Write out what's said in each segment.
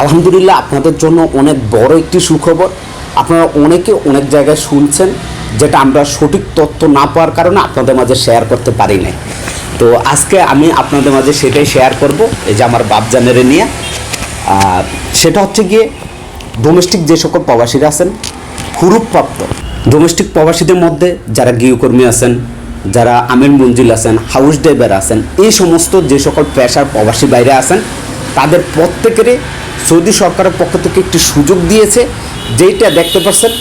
আলহামদুলিল্লাহ আপনাদের জন্য অনেক বড় একটি সুখবর। আপনারা অনেকে অনেক জায়গায় শুনছেন যেটা আমরা সঠিক তথ্য না পাওয়ার কারণে আপনাদের মাঝে শেয়ার করতে পারি নাই। তো আজকে আমি আপনাদের মাঝে সেটাই শেয়ার করব, এই যে আমার বাপজানেরে নিয়ে। আর সেটা হচ্ছে গিয়ে ডোমেস্টিক যে সকল প্রবাসীরা আছেন হুরুপ্রাপ্ত ডোমেস্টিক প্রবাসীদের মধ্যে যারা গৃহকর্মী আছেন, যারা আমির মঞ্জিল আছেন হাউস ড্রাইভার আছেন, এই সমস্ত যে সকল পেশার প্রবাসী বাইরে আছেন তাদের প্রত্যেকেরই সৌদি সরকারের পক্ষ থেকে একটি সুযোগ দিয়েছে। যেটা দেখতে পাচ্ছেন,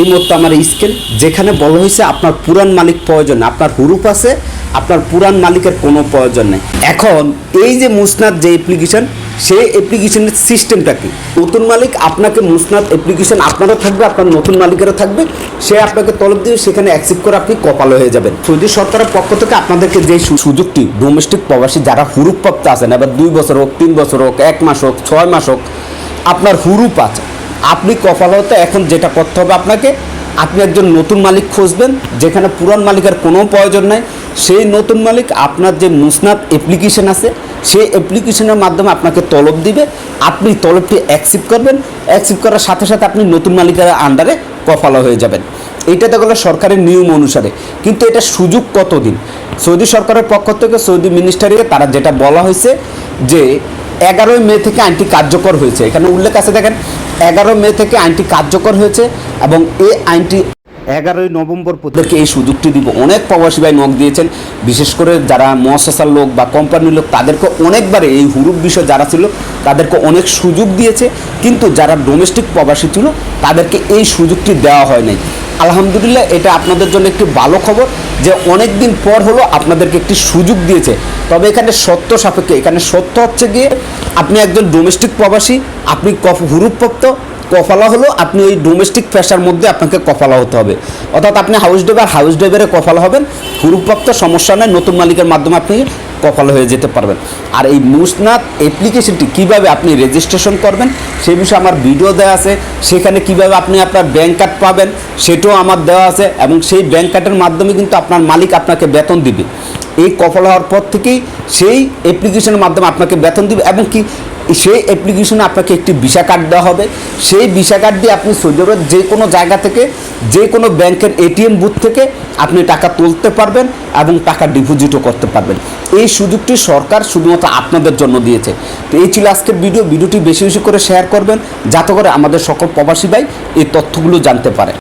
এই মুহূর্তে আমার স্কেল যেখানে বলা হয়েছে আপনার পুরান মালিক প্রয়োজন, আপনার হুরুপ আছে, আপনার পুরান মালিকের কোনো প্রয়োজন নেই। এখন এই যে মুসনাদ যে অ্যাপ্লিকেশন সেই অ্যাপ্লিকেশনের সিস্টেমটা কি? নতুন মালিক আপনাকে মুসনাদ অ্যাপ্লিকেশন আপনারও থাকবে, আপনার নতুন মালিকেরও থাকবে। সে আপনাকে তলব দিয়ে সেখানে অ্যাকসেপ্ট করে আপনি কপালে হয়ে যাবেন। সৌদি সরকারের পক্ষ থেকে আপনাদেরকে যে সু- সুযোগটি ডোমেস্টিক প্রবাসী যারা হুরুপ্রাপ্ত আছেন, এবার দুই বছর হোক, তিন বছর হোক, এক মাস হোক, ছয় মাস হোক, আপনার হুরুপ আছে। আপনি কপাল হতে এখন যেটা করতে হবে আপনাকে, আপনি একজন নতুন মালিক খুঁজবেন, যেখানে পুরান মালিকের কোনো প্রয়োজন নাই। সেই নতুন মালিক আপনার যে মুসনাদ অ্যাপ্লিকেশন আছে, সেই অ্যাপ্লিকেশনের মাধ্যমে আপনাকে তলব দিবে। আপনি তলবটি অ্যাকসেপ্ট করবেন। অ্যাকসেপ্ট করার সাথে সাথে আপনি নতুন মালিকের আন্ডারে কফালা হয়ে যাবেন। এইটাতে গেলো সরকারের নিয়ম অনুসারে। কিন্তু এটা সুযোগ কতদিন? সৌদি সরকারের পক্ষ থেকে, সৌদি মিনিস্টারিকে তারা যেটা বলা হয়েছে যে, এগারোই মে থেকে আইনটি কার্যকর হয়েছে। এখানে উল্লেখ আছে দেখেন এগারো মে থেকে আইনটি কার্যকর হয়েছে এবং এই আইনটি এগারোই নভেম্বর পর্যন্ত। এই সুযোগটি দিব। অনেক প্রবাসী ভাই নখ দিয়েছেন। বিশেষ করে যারা মহাশাসার লোক বা কোম্পানির লোক, তাদেরকে অনেকবারে এই হুরুপ বিষয় যারা ছিল, তাদেরকে অনেক সুযোগ দিয়েছে। কিন্তু যারা ডোমেস্টিক প্রবাসী ছিল, তাদেরকে এই সুযোগটি দেওয়া হয় নাই। আলহামদুলিল্লাহ, এটা আপনাদের জন্য একটি ভালো খবর যে অনেক দিন পর হলো আপনাদেরকে একটি সুযোগ দিয়েছে। তবে এখানে সত্য সাপেক্ষে, এখানে সত্য হচ্ছে গিয়ে আপনি একজন ডোমেস্টিক প্রবাসী, আপনি কফ হুরুপ্রাপ্ত কফালা হলো, আপনি ওই ডোমেস্টিক পেশার মধ্যে আপনাকে কফালা হতে হবে। অর্থাৎ আপনি হাউস ড্রাইভার হাউস ড্রাইভারে কফালা হবেন। হুরুপ্রাপ্ত, সমস্যা নেই, নতুন মালিকের মাধ্যমে আপনি কফালা হয়ে যেতে পারবেন। আর এই মুসনাদ অ্যাপ্লিকেশনটি কীভাবে আপনি রেজিস্ট্রেশন করবেন সেই বিষয়ে আমার ভিডিও দেওয়া আছে। সেখানে কীভাবে আপনি আপনার ব্যাংক কার্ড পাবেন, সেটাও আমার দেওয়া আছে এবং সেই ব্যাংক কার্ডের মাধ্যমে কিন্তু আপনার মালিক আপনাকে বেতন দিবে। এই কফল হওয়ার পর থেকেই সেই অ্যাপ্লিকেশনের মাধ্যমে আপনাকে বেতন দিবে এবং কি, সেই অ্যাপ্লিকেশনে আপনাকে একটি ভিসা কার্ড দেওয়া হবে। সেই ভিসা কার্ড দিয়ে আপনি সৌদি যে কোনো জায়গা থেকে, যে কোনো ব্যাংকের এটিএম বুথ থেকে আপনি টাকা তুলতে পারবেন এবং টাকা ডিপোজিটও করতে পারবেন। এই সুযোগটি সরকার শুধুমাত্র আপনাদের জন্য দিয়েছে। তো এই ছিল আজকের ভিডিও। ভিডিওটি বেশি বেশি করে শেয়ার করবেন। যাতে করে আমাদের সকল প্রবাসী ভাই এই তথ্যগুলো জানতে পারে।